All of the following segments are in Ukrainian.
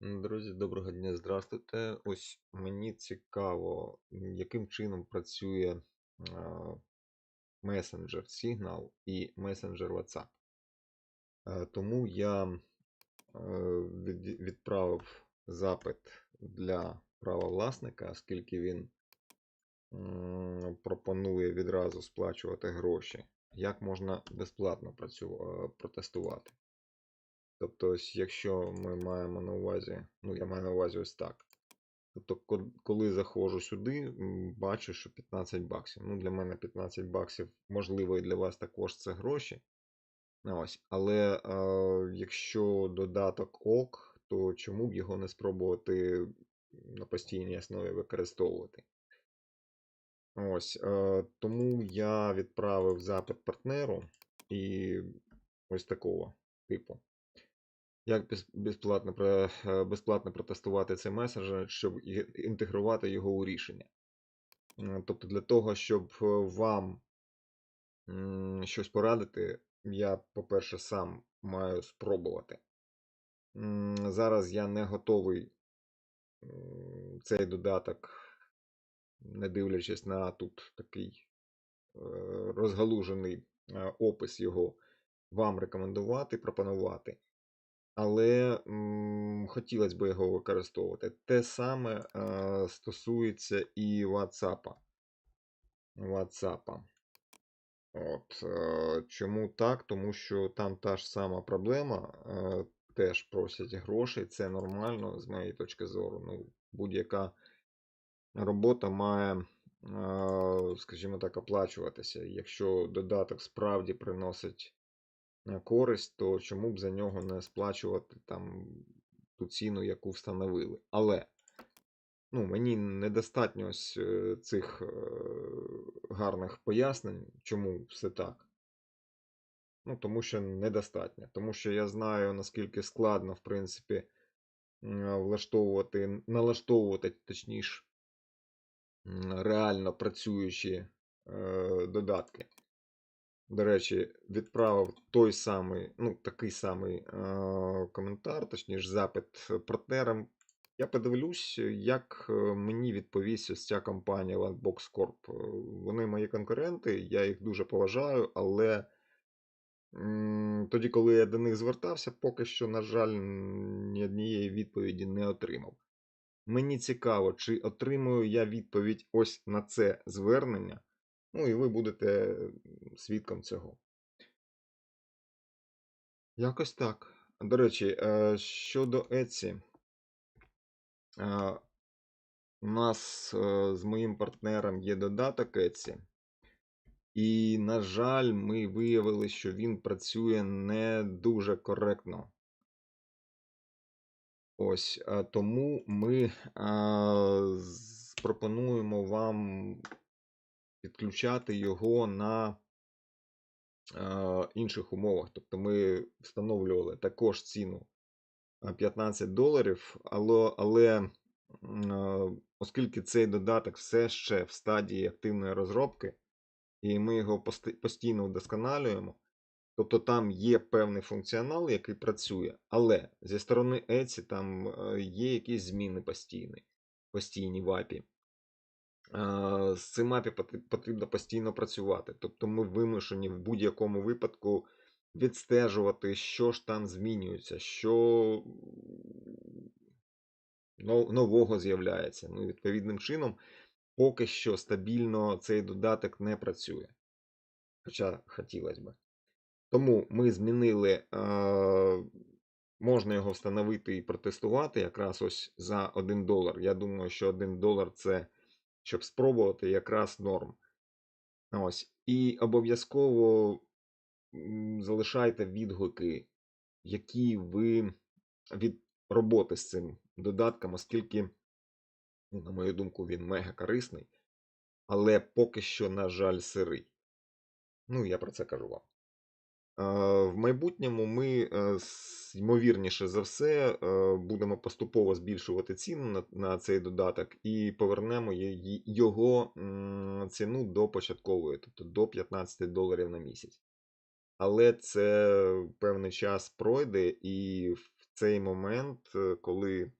Друзі, доброго дня, здравствуйте. Ось мені цікаво, яким чином працює месенджер Signal і месенджер WhatsApp. Е, Тому я е, відправив запит для права власника, оскільки він пропонує відразу сплачувати гроші. Як можна безплатно е, протестувати? Тобто, ось якщо ми маємо на увазі, ну я маю на увазі ось так. Тобто, коли заходжу сюди, бачу, що 15 баксів. Ну, для мене 15 баксів, можливо, і для вас також це гроші. Ось. Але е, якщо додаток ок, то чому б його не спробувати на постійній основі використовувати? Ось. Е, тому я відправив запит партнеру і ось такого типу. Як безплатно, е, безплатно протестувати цей месенджер, щоб інтегрувати його у рішення. Тобто для того, щоб е, вам щось порадити, я, по-перше, сам маю спробувати. Зараз я не готовий цей додаток, не дивлячись на тут такий е, розгалужений е, опис його, вам рекомендувати, пропонувати. Але м, хотілося б його використовувати. Те саме е, стосується і WhatsApp. WhatsApp. От, е, чому так? Тому що там та ж сама проблема. Е, теж просять грошей, це нормально, з моєї точки зору. Ну, будь-яка робота має, е, скажімо так, оплачуватися. Якщо додаток справді приносить е, користь, то чому б за нього не сплачувати там ту ціну, яку встановили. Але ну, мені недостатньо ось е, цих е, гарних пояснень, чому все так. Ну, тому що недостатньо. Тому що я знаю, наскільки складно, в принципі, влаштовувати, налаштовувати, точніше, реально працюючі е, додатки. До речі, відправив той самий, ну, такий самий е, коментар, точніше, запит партнерам. Я подивлюсь, як е, мені відповість ось ця компанія Landbox Corp. Е, Вони мої конкуренти, я їх дуже поважаю, але тоді, коли я до них звертався, поки що, на жаль, ні однієї відповіді не отримав. Мені цікаво, чи отримую я відповідь ось на це звернення. Ну і ви будете свідком цього. Якось так. До речі, е, щодо Etsy, е, у нас е, з моїм партнером є додаток Etsy, і, на жаль, ми виявили, що він працює не дуже коректно. Ось, тому ми пропонуємо вам підключати його на інших умовах. Тобто ми встановлювали також ціну е, 15 доларів, але, але оскільки цей додаток все ще в стадії активної розробки, і ми його постійно вдосконалюємо, тобто там є певний функціонал, який працює, але зі сторони Etsy там е, є якісь зміни постійні, постійні в API. З цим поти- потрібно постійно працювати. Тобто ми вимушені в будь-якому випадку відстежувати, що ж там змінюється, що нового з'являється. Ну, відповідним чином, поки що стабільно цей додаток не працює. Хоча хотілося б. Тому ми змінили, е, можна його встановити і протестувати якраз ось за 1 долар. Я думаю, що 1 долар це, щоб спробувати, якраз норм. Ось. І обов'язково залишайте відгуки, які ви від роботи з цим додатком, оскільки, ну, на мою думку, він мега корисний, але поки що, на жаль, сирий. Ну, я про це кажу вам. В майбутньому ми, е, ймовірніше за все, е, будемо поступово збільшувати ціну на, цей додаток і повернемо його ціну до початкової, тобто до 15 доларів на місяць. Але це певний час пройде, і в цей момент, е, коли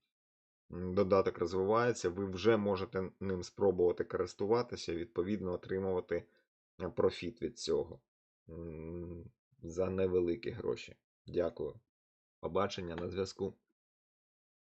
додаток розвивається, ви вже можете ним спробувати користуватися, відповідно, отримувати профіт від цього за невеликі гроші. Дякую. Побачення на зв'язку.